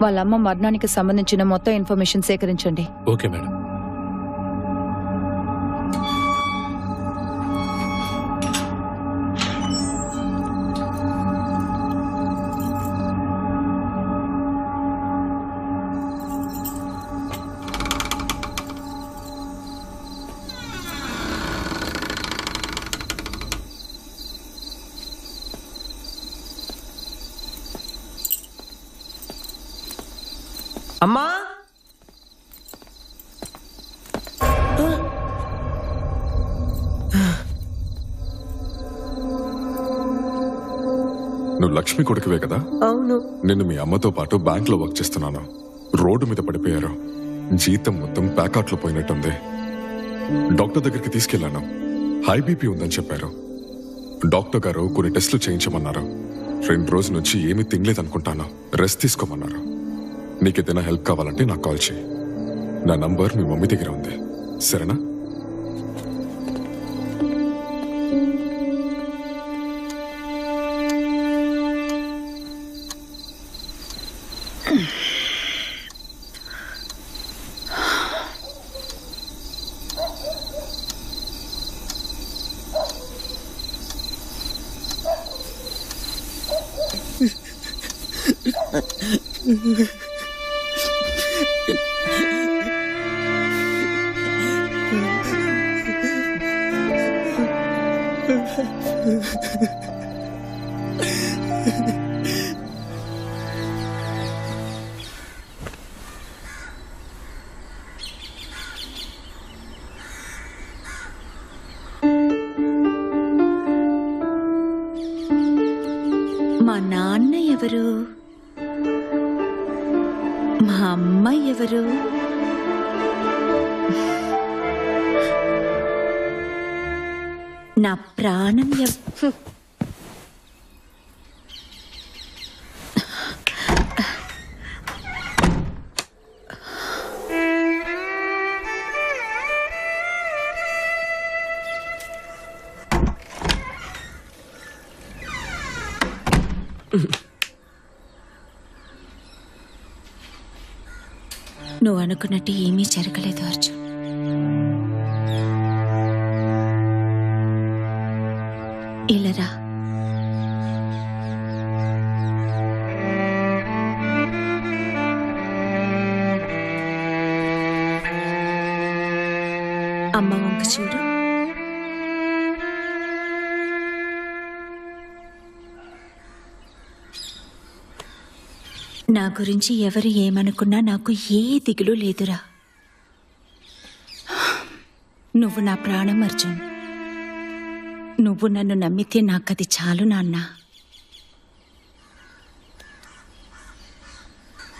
వాళ్ళ అమ్మ మరణానికి సంబంధించిన మొత్తం ఇన్ఫర్మేషన్ సేకరించండి. Okay madam. అమ్మా! నువ్వు లక్ష్మి కొడుకువే కదా? అవును. నిన్ను మీ అమ్మతో పాటు బ్యాంక్లో వర్క్ చేస్తున్నాను. రోడ్డు మీద పడిపోయారు. జీతం మొత్తం ప్యాకాట్లో పోయినట్టుంది. డాక్టర్ దగ్గరికి తీసుకెళ్ళాను హై బీపీ ఉందని చెప్పారు. డాక్టర్ గారు కొన్ని టెస్టులు చేయించమన్నారు. రెండు రోజుల నుంచి ఏమీ తినలేదనుకుంటాను. రెస్ట్ తీసుకోమన్నారు. నీకేదైనా హెల్ప్ కావాలంటే నాకు కాల్ చేయి. నా నంబర్ మీ మమ్మీ దగ్గర ఉంది. సరేనా? మా నాన్న ఎవరు? నా ప్రాణం ఎవ్ నువ్వు అనుకున్నట్టు ఏమీ జరగలేదు అర్జున్. ఇలరా అమ్మ వంక చూడు. నా గురించి ఎవరు ఏమనుకున్నా నాకు ఏ దిగులు లేదురా. నువ్వు నా ప్రాణం అర్జున్. నువ్వు నన్ను నమ్మితే నాకది చాలు నాన్న.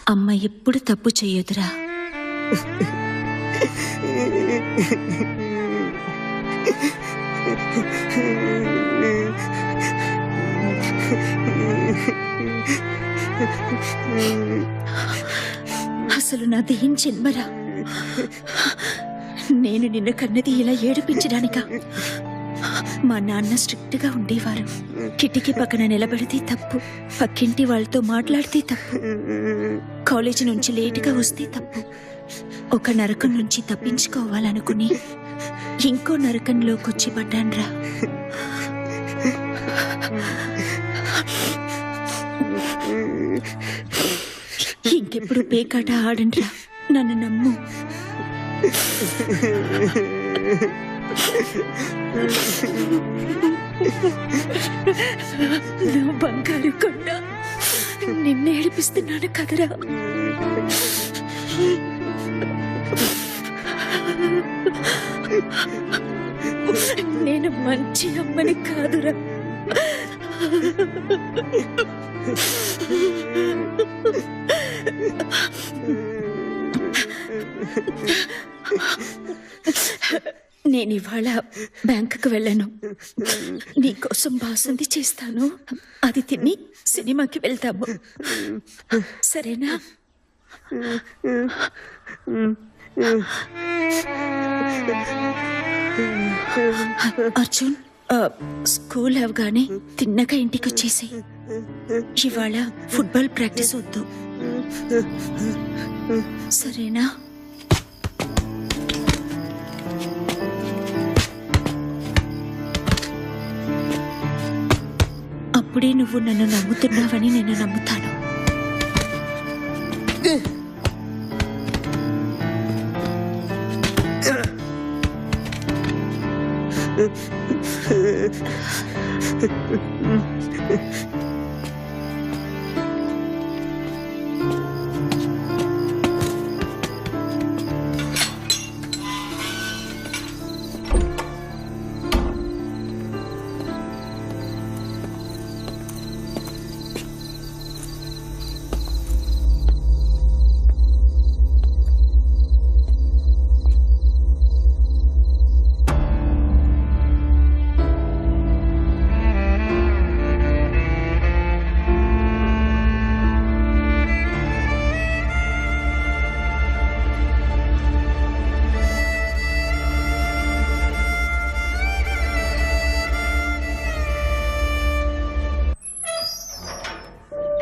అమ్మ ఎప్పుడు తప్పు చేయదురా. అసలు నాదేం జన్మరా? నేను నిన్న కన్నది ఇలా ఏడిపించడానికా? మా నాన్న స్ట్రిక్ట్గా ఉండేవారు. కిటికీ పక్కన నిలబడితే తప్పు. పక్కింటి వాళ్ళతో మాట్లాడితే తప్పు. కాలేజీ నుంచి లేటుగా వస్తే తప్పు. ఒక నరకం నుంచి తప్పించుకోవాలనుకుని ఇంకో నరకంలోకి వచ్చి పడ్డాన్రా ఇంకెప్పుడు పేకాట ఆడండ్రా నన్ను నమ్ము. నా బంగారు కొండ. నిన్ను ఏడిపిస్తున్నాను కదరా. నేను మంచి అమ్మని కాదురా. నేను ఇవాళ బ్యాంకుకు వెళ్ళాను. నీకోసం బాసుంది చేస్తాను. అది తిని సినిమాకి వెళ్తాము. సరేనా? అర్జున్ స్కూల్ అవగానే తిన్నగా ఇంటికి వచ్చేసి ఇవాళ ఫుట్బాల్ ప్రాక్టీస్ వద్దు. సరేనా? అప్పుడే నువ్వు నన్ను నమ్ముతున్నావని నేను నమ్ముతాను.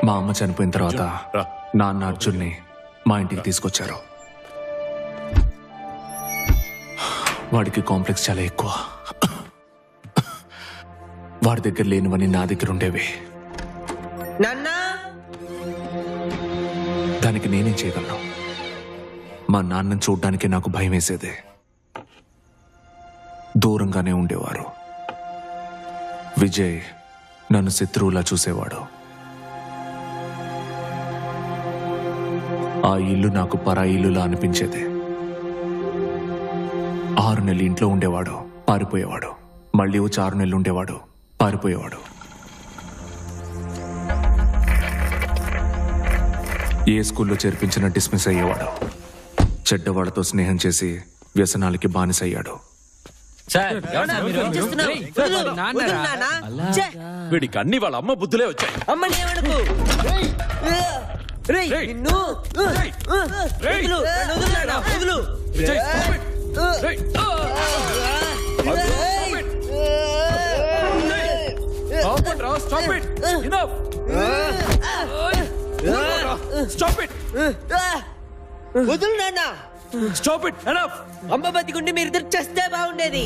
మా అమ్మ చనిపోయిన తర్వాత. నాన్న అర్జున్ని మా ఇంటికి తీసుకొచ్చారు. వాడికి కాంప్లెక్స్ చాలా ఎక్కువ. వాడి దగ్గర లేనివని నా దగ్గర ఉండేవి. నాన్నా! దానికి నేనేం చేయగలను? మా నాన్నని చూడ్డానికి నాకు భయం వేసేదే. దూరంగానే ఉండేవారు. విజయ్ నన్ను శత్రువులా చూసేవాడు. ఆ ఇల్లు నాకు పరా ఇల్లులా అనిపించేది. ఆరు నెలలు ఇంట్లో ఉండేవాడు పారిపోయేవాడు. మళ్ళీ వచ్చి ఆరు నెలలు ఉండేవాడు పారిపోయేవాడు. ఏ స్కూల్లో చేర్పించినా డిస్మిస్ అయ్యేవాడు. చెడ్డవాళ్ళతో స్నేహం చేసి వ్యసనాలకి బానిసయ్యాడు. వీడికి అన్ని వాళ్ళ అమ్మ బుద్ధులే వచ్చాయి. వదులు, నన్ను Stop it. Enough. అమ్మ బతికుండి మీరు ఇద్దరు చేస్తే బాగుండేది.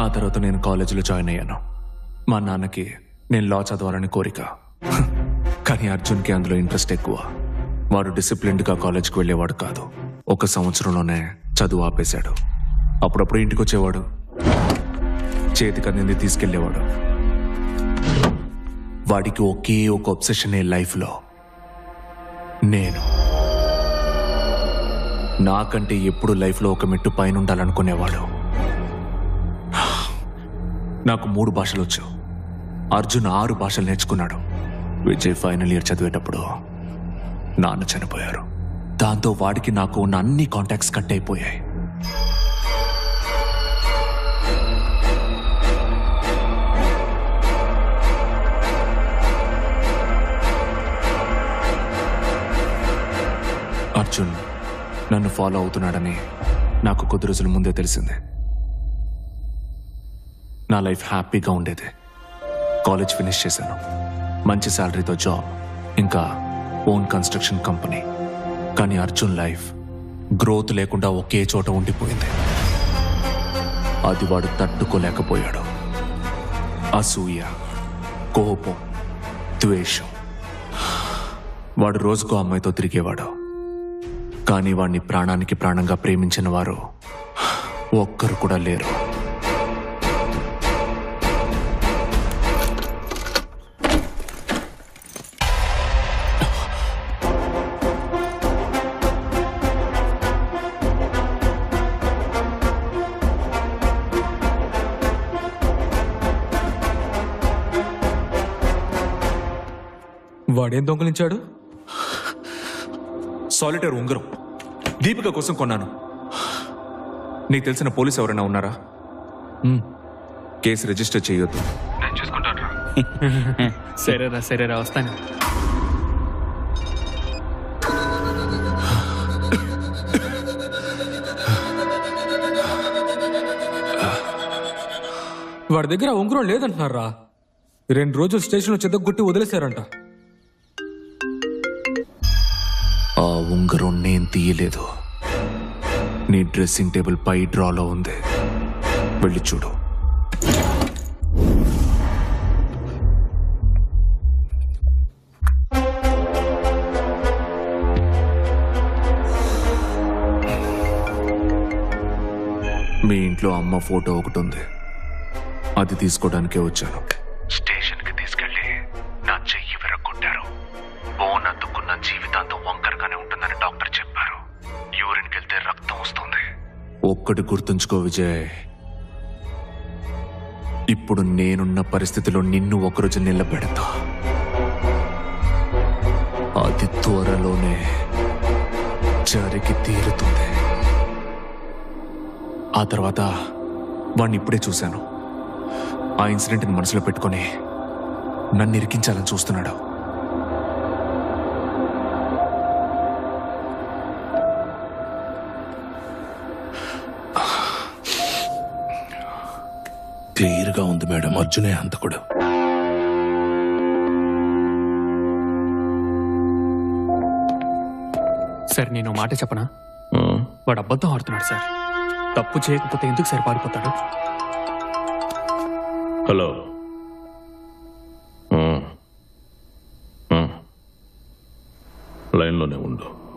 ఆ తర్వాత నేను కాలేజీలో జాయిన్ అయ్యాను. మా నాన్నకి నేను లా చదవాలని కోరిక. కానీ అర్జున్కి అందులో ఇంట్రెస్ట్ ఎక్కువ. వాడు డిసిప్లిన్డ్గా కాలేజ్కి వెళ్ళేవాడు కాదు. ఒక సంవత్సరంలోనే చదువు ఆపేశాడు. అప్పుడప్పుడు ఇంటికి వచ్చేవాడు చేతికి అందింది తీసుకెళ్ళేవాడు వాడికి ఒకే ఒక ఒబ్సెషనే లైఫ్లో. నేను. నాకంటే ఎప్పుడు లైఫ్లో ఒక మెట్టు పైన ఉండాలనుకునేవాడు నాకు మూడు భాషలు వచ్చు అర్జున్ ఆరు భాషలు నేర్చుకున్నాడు. విజయ్ ఫైనల్ ఇయర్ చదివేటప్పుడు నాన్న చనిపోయారు. దాంతో వాడికి నాకు ఉన్న అన్ని కాంటాక్ట్స్ కట్ అయిపోయాయి. అర్జున్ నన్ను ఫాలో అవుతున్నాడని నాకు కొద్ది రోజుల ముందే తెలిసింది. నా లైఫ్ హ్యాపీగా ఉండేది. కాలేజ్ ఫినిష్ చేశాను. మంచి శాలరీతో జాబ్ ఇంకా ఓన్ కన్స్ట్రక్షన్ కంపెనీ. కానీ అర్జున్ లైఫ్ గ్రోత్ లేకుండా ఒకే చోట ఉండిపోయింది. అది వాడు తట్టుకోలేకపోయాడు. అసూయ కోపం ద్వేషం. వాడు రోజుకో అమ్మాయితో తిరిగేవాడు. కానీ వాడిని ప్రాణానికి ప్రాణంగా ప్రేమించిన వారు ఒక్కరు కూడా లేరు. వాడేం దొంగలించాడు? సాలిటర్ ఉంగరం. దీపిక కోసం కొన్నాను. నీకు తెలిసిన పోలీస్ ఎవరైనా ఉన్నారా? కేసు రిజిస్టర్ చేయొద్దు. సరేరా సరేరా వస్తాను. వాడి దగ్గర ఉంగరం లేదంటున్నారా? రెండు రోజులు స్టేషన్లో చెద్దగొట్టి వదిలేశారంట. ఆ ఉంగరం నేను తీయలేదు. నీ డ్రెస్సింగ్ టేబుల్ పై డ్రాలో ఉంది. వెళ్ళి చూడు. మీ ఇంట్లో అమ్మ ఫోటో ఒకటి ఉంది. అది తీసుకోవడానికే వచ్చాను. స్టేషన్కి తీసుకెళ్ళి నా చెయ్యి విరగొట్టారు బోన్ అద్దుకున్న జీవితాంతం వస్తుంది ఒక్కటి గుర్తుంచుకో విజయ్. ఇప్పుడు నేనున్న పరిస్థితిలో నిన్ను ఒకరోజు నిలబెడతా. అది త్వరలోనే జరిగి తీరుతుంది. ఆ తర్వాత వాణ్ణి ఇప్పుడే చూశాను. ఆ ఇన్సిడెంట్ని మనసులో పెట్టుకొని నన్ను ఇరికించాలని చూస్తున్నాడు. క్లియర్గా ఉంది మేడం. అర్జునే హంతకుడు. సార్ నేను మాట చెప్పనా? వాడు అబద్ధం ఆడుతున్నాడు సార్. తప్పు చేయకపోతే ఎందుకు సార్ పారిపోతాడు? హలో. లైన్లోనే ఉండు.